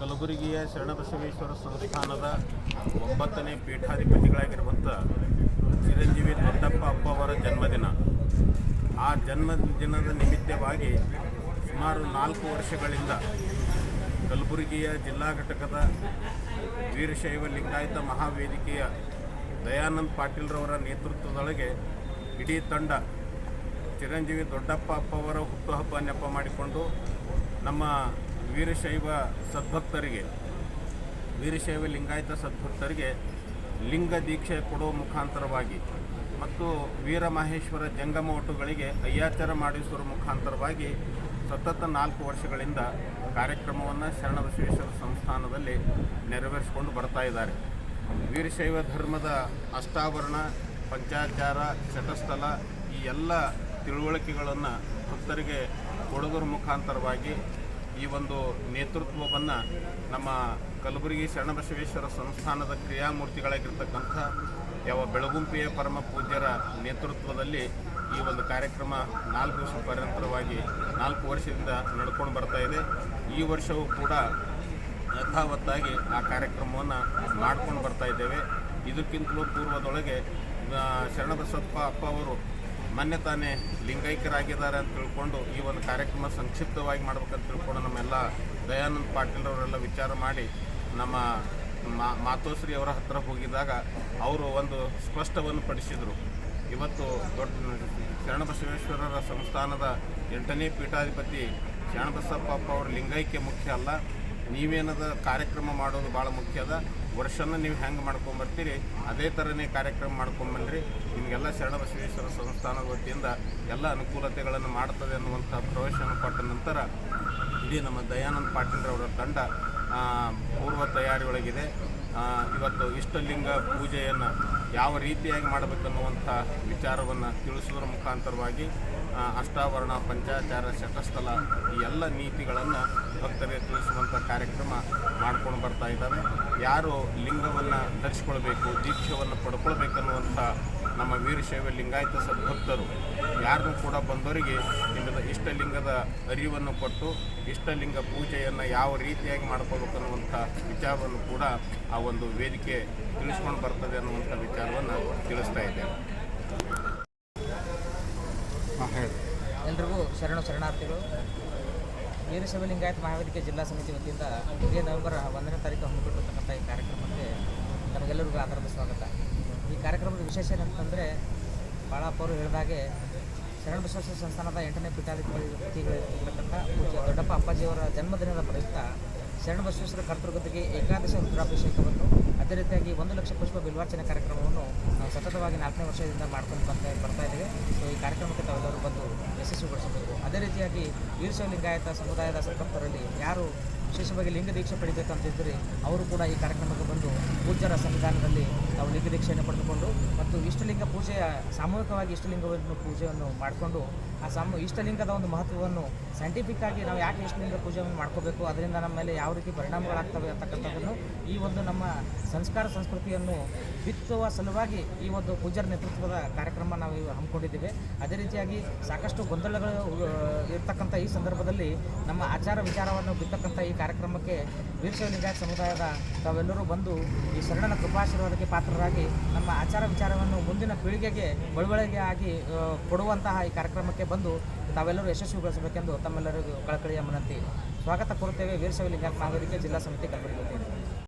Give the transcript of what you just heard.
ಕಲಬುರಗಿಯ ಶರಣಬಸವೇಶ್ವರ ಸಂಸ್ಥಾನದ ಒಂಬತ್ತನೇ ಪೀಠಾಧಿಪತಿಗಳಾಗಿರುವಂಥ ಚಿರಂಜೀವಿ ದೊಡ್ಡಪ್ಪ ಅಪ್ಪ ಅವರ ಜನ್ಮದಿನ. ಆ ಜನ್ಮದಿನದ ನಿಮಿತ್ತವಾಗಿ ಸುಮಾರು ನಾಲ್ಕು ವರ್ಷಗಳಿಂದ ಕಲಬುರಗಿಯ ಜಿಲ್ಲಾ ಘಟಕದ ವೀರಶೈವ ಲಿಂಗಾಯತ ಮಹಾವೇದಿಕೆಯ ದಯಾನಂದ್ ಪಾಟೀಲ್ರವರ ನೇತೃತ್ವದೊಳಗೆ ಇಡೀ ತಂಡ ಚಿರಂಜೀವಿ ದೊಡ್ಡಪ್ಪ ಅಪ್ಪವರ ಹುಟ್ಟುಹಬ್ಬ ನೆಪ ಮಾಡಿಕೊಂಡು ನಮ್ಮ ವೀರಶೈವ ಸದ್ಭಕ್ತರಿಗೆ, ವೀರಶೈವ ಲಿಂಗಾಯತ ಸದ್ಭಕ್ತರಿಗೆ ಲಿಂಗ ದೀಕ್ಷೆ ಕೊಡುವ ಮುಖಾಂತರವಾಗಿ ಮತ್ತು ವೀರಮಹೇಶ್ವರ ಜಂಗಮ ಒಟ್ಟುಗಳಿಗೆ ಅಯ್ಯಾಚಾರ ಮಾಡಿಸುವ ಮುಖಾಂತರವಾಗಿ ಸತತ ನಾಲ್ಕು ವರ್ಷಗಳಿಂದ ಕಾರ್ಯಕ್ರಮವನ್ನು ಶರಣಬಸವೇಶ್ವರ ಸಂಸ್ಥಾನದಲ್ಲಿ ನೆರವೇರಿಸಿಕೊಂಡು ಬರ್ತಾ ಇದ್ದಾರೆ. ವೀರಶೈವ ಧರ್ಮದ ಅಷ್ಟಾವರಣ, ಪಂಚಾಚಾರ, ಶತಸ್ಥಲ ಈ ಎಲ್ಲ ತಿಳುವಳಿಕೆಗಳನ್ನು ಭಕ್ತರಿಗೆ ಕೊಡೋದ್ರ ಮುಖಾಂತರವಾಗಿ ಈ ಒಂದು ನೇತೃತ್ವವನ್ನು ನಮ್ಮ ಕಲಬುರಗಿ ಶರಣಬಸವೇಶ್ವರ ಸಂಸ್ಥಾನದ ಕ್ರಿಯಾಮೂರ್ತಿಗಳಾಗಿರ್ತಕ್ಕಂಥ ಯಾವ ಬೆಳಗುಂಪಿಯ ಪರಮ ಪೂಜ್ಯರ ನೇತೃತ್ವದಲ್ಲಿ ಈ ಒಂದು ಕಾರ್ಯಕ್ರಮ ನಾಲ್ಕು ವರ್ಷ ಪರ್ಯಂತರವಾಗಿ ನಾಲ್ಕು ವರ್ಷದಿಂದ ನಡ್ಕೊಂಡು ಬರ್ತಾ ಇದೆ. ಈ ವರ್ಷವೂ ಕೂಡ ಯಥಾವತ್ತಾಗಿ ಆ ಕಾರ್ಯಕ್ರಮವನ್ನು ಮಾಡ್ಕೊಂಡು ಬರ್ತಾ ಇದ್ದೇವೆ. ಇದಕ್ಕಿಂತಲೂ ಪೂರ್ವದೊಳಗೆ ಶರಣಬಸಪ್ಪ ಅಪ್ಪ ಅವರು ಮೊನ್ನೆ ತಾನೇ ಲಿಂಗೈಕ್ಯರಾಗಿದ್ದಾರೆ ಅಂತ ತಿಳ್ಕೊಂಡು ಈ ಒಂದು ಕಾರ್ಯಕ್ರಮ ಸಂಕ್ಷಿಪ್ತವಾಗಿ ಮಾಡ್ಬೇಕಂತ ತಿಳ್ಕೊಂಡು ನಮ್ಮೆಲ್ಲ ದಯಾನಂದ್ ಪಾಟೀಲ್ರವರೆಲ್ಲ ವಿಚಾರ ಮಾಡಿ ನಮ್ಮ ಮಾತೋಶ್ರೀ ಅವರ ಹತ್ತಿರ ಹೋಗಿದಾಗ ಅವರು ಒಂದು ಸ್ಪಷ್ಟವನ್ನು ಪಡಿಸಿದರು. ಇವತ್ತು ದೊಡ್ಡ ಶರಣಬಸವೇಶ್ವರರ ಸಂಸ್ಥಾನದ ಎಂಟನೇ ಪೀಠಾಧಿಪತಿ ಶರಣಬಸಪ್ಪ ಅವ್ರ ಲಿಂಗೈಕ್ಯ ಮುಖ್ಯ ಅಲ್ಲ ನೀವೇನದ ಕಾರ್ಯಕ್ರಮ ಮಾಡೋದು ಭಾಳ ಮುಖ್ಯ ಅದ. ವರ್ಷನ ನೀವು ಹೆಂಗೆ ಮಾಡ್ಕೊಂಬರ್ತೀರಿ, ಅದೇ ಥರನೇ ಕಾರ್ಯಕ್ರಮ ಮಾಡ್ಕೊಂಬನ್ರಿ. ನಿಮಗೆಲ್ಲ ಶರಣಬಸವೇಶ್ವರ ಸಂಸ್ಥಾನದ ವತಿಯಿಂದ ಎಲ್ಲ ಅನುಕೂಲತೆಗಳನ್ನು ಮಾಡ್ತದೆ ಅನ್ನುವಂಥ ಪ್ರವೇಶವನ್ನು ಕೊಟ್ಟ ನಂತರ ಇಡೀ ನಮ್ಮ ದಯಾನಂದ ಪಾಟೀಲ್ರವರ ತಂಡ ಪೂರ್ವ ತಯಾರಿಯೊಳಗಿದೆ. ಇವತ್ತು ಇಷ್ಟಲಿಂಗ ಪೂಜೆಯನ್ನು ಯಾವ ರೀತಿಯಾಗಿ ಮಾಡಬೇಕನ್ನುವಂಥ ವಿಚಾರವನ್ನು ತಿಳಿಸುವುದರ ಮುಖಾಂತರವಾಗಿ ಅಷ್ಟಾವರಣ, ಪಂಚಾಚಾರ, ಶತಸ್ಥಲ ಈ ಎಲ್ಲ ನೀತಿಗಳನ್ನು ಭಕ್ತರಿಗೆ ತಿಳಿಸುವಂಥ ಕಾರ್ಯಕ್ರಮ ಮಾಡ್ಕೊಂಡು ಬರ್ತಾ ಇದ್ದಾರೆ. ಯಾರು ಲಿಂಗವನ್ನು ಧರಿಸ್ಕೊಳ್ಬೇಕು ದೀಕ್ಷೆಯನ್ನು ಪಡ್ಕೊಳ್ಬೇಕನ್ನುವಂಥ ನಮ್ಮ ವೀರಶೈವ ಲಿಂಗಾಯತ ಸದ್ಭಕ್ತರು ಯಾರನ್ನೂ ಕೂಡ ಬಂದವರಿಗೆ ನಿಮ್ಮದ ಇಷ್ಟಲಿಂಗದ ಅರಿವನ್ನು ಕೊಟ್ಟು ಇಷ್ಟಲಿಂಗ ಪೂಜೆಯನ್ನು ಯಾವ ರೀತಿಯಾಗಿ ಮಾಡ್ಕೋಬೇಕನ್ನುವಂಥ ವಿಚಾರವನ್ನು ಕೂಡ ಆ ಒಂದು ವೇದಿಕೆ ತಿಳಿಸ್ಕೊಂಡು ಬರ್ತದೆ ಅನ್ನುವಂಥ ವಿಚಾರವನ್ನು ತಿಳಿಸ್ತಾ ಇದ್ದೇವೆ ಎಲ್ರಿಗೂ ಶರಣ ಶರಣಾರ್ಥಿಗಳು ವೀರಶೈವ ಲಿಂಗಾಯತ ಮಹಾವೇದಿಕೆ ಜಿಲ್ಲಾ ಸಮಿತಿ ವತಿಯಿಂದ ಇದೇ ನವೆಂಬರ್ ಒಂದನೇ ತಾರೀಕು ಹಮ್ಮಿಕೊಂಡಿರ್ತಕ್ಕಂಥ ಈ ಕಾರ್ಯಕ್ರಮಕ್ಕೆ ನಮಗೆಲ್ಲರಿಗೂ ಆಧಾರದ ಸ್ವಾಗತ. ಕಾರ್ಯಕ್ರಮದ ವಿಶೇಷ ಏನಂತಂದರೆ ಅವರು ಹೇಳಿದಾಗೆ, ಶರಣ ಬಸವೇಶ್ವರ ಸಂಸ್ಥಾನದ ಎಂಟನೇ ಪೀಠಾಧಿಪತಿಗಳಿರ್ತಕ್ಕಂಥ ಪೂಜ್ಯ ದೊಡ್ಡಪ್ಪ ಅಪ್ಪಾಜಿಯವರ ಜನ್ಮದಿನದ ಪ್ರಯುಕ್ತ ಶರಣ ಬಸವೇಶ್ವರ ಕರ್ತೃಗತಿಗೆ ಏಕಾದಶ ರುದ್ರಾಭಿಷೇಕವನ್ನು, ಅದೇ ರೀತಿಯಾಗಿ ಒಂದು ಲಕ್ಷ ಪುಷ್ಪ ಬಿಲ್ವಾರ್ಚನೆ ಕಾರ್ಯಕ್ರಮವನ್ನು ನಾವು ಸತತವಾಗಿ ನಾಲ್ಕನೇ ವರ್ಷದಿಂದ ಮಾಡ್ಕೊಂಡು ಬರ್ತಾ ಬರ್ತಾ ಇದ್ದೇವೆ. ಸೊ ಈ ಕಾರ್ಯಕ್ರಮಕ್ಕೆ ತಾವೆಲ್ಲರೂ ಬಂದು ಯಶಸ್ವಿಗೊಳಿಸಬೇಕು. ಅದೇ ರೀತಿಯಾಗಿ ವೀರಶೈವ ಲಿಂಗಾಯತ ಸಮುದಾಯದ ಸಂಪರ್ಕರಲ್ಲಿ ಯಾರು ವಿಶೇಷವಾಗಿ ಲಿಂಗ ದೀಕ್ಷೆ ಪಡಿಬೇಕಂತಿದ್ದರೆ ಅವರು ಕೂಡ ಈ ಕಾರ್ಯಕ್ರಮಕ್ಕೆ ಬಂದು ಪೂಜ್ಯರ ಸನ್ನಿಧಾನದಲ್ಲಿ ತಾವು ಲಿಂಗ ದೀಕ್ಷೆಯನ್ನು ಪಡೆದುಕೊಂಡು ಮತ್ತು ಇಷ್ಟಲಿಂಗ ಪೂಜೆಯ, ಸಾಮೂಹಿಕವಾಗಿ ಇಷ್ಟಲಿಂಗವನ್ನು ಪೂಜೆಯನ್ನು ಮಾಡಿಕೊಂಡು ಆ ಸಾಮ, ಇಷ್ಟಲಿಂಗದ ಒಂದು ಮಹತ್ವವನ್ನು ಸೈಂಟಿಫಿಕ್ ಆಗಿ ನಾವು ಯಾಕೆ ಇಷ್ಟಲಿಂಗ ಪೂಜೆಯನ್ನು ಮಾಡ್ಕೋಬೇಕು, ಅದರಿಂದ ನಮ್ಮ ಮೇಲೆ ಯಾವ ರೀತಿ ಪರಿಣಾಮಗಳಾಗ್ತವೆ ಅಂತಕ್ಕಂಥದ್ದನ್ನು ಈ ಒಂದು ನಮ್ಮ ಸಂಸ್ಕಾರ ಸಂಸ್ಕೃತಿಯನ್ನು ಬಿತ್ತುವ ಸಲುವಾಗಿ ಈ ಒಂದು ಪೂಜಾರ ನೇತೃತ್ವದ ಕಾರ್ಯಕ್ರಮ ನಾವು ಹಮ್ಮಿಕೊಂಡಿದ್ದೇವೆ. ಅದೇ ರೀತಿಯಾಗಿ ಸಾಕಷ್ಟು ಗೊಂದಲಗಳು ಇರ್ತಕ್ಕಂಥ ಈ ಸಂದರ್ಭದಲ್ಲಿ ನಮ್ಮ ಆಚಾರ ವಿಚಾರವನ್ನು ಬಿತ್ತಕ್ಕಂಥ ಈ ಕಾರ್ಯಕ್ರಮಕ್ಕೆ ವೀರಶೈವ ಸಮುದಾಯದ ತಾವೆಲ್ಲರೂ ಬಂದು ಈ ಶರಣನ ಕೃಪಾಶೀರ್ವಾದಕ್ಕೆ ಪಾತ್ರರಾಗಿ ನಮ್ಮ ಆಚಾರ ವಿಚಾರವನ್ನು ಮುಂದಿನ ಪೀಳಿಗೆಗೆ ಬಳುವಳಿಗೆ ಆಗಿ ಕೊಡುವಂತಹ ಈ ಕಾರ್ಯಕ್ರಮಕ್ಕೆ ಬಂದು ತಾವೆಲ್ಲರೂ ಯಶಸ್ವಿಗೊಳಿಸಬೇಕೆಂದು ತಮ್ಮೆಲ್ಲರಿಗೂ ಕಳಕಳಿಯ ಮನಂತಿ ಸ್ವಾಗತ ಕೋರುತ್ತೇವೆ ವೀರಶೈವ ಮಹಾವೇದಿಕೆ ಜಿಲ್ಲಾ ಸಮಿತಿ ಕಲಬುರಗಿ.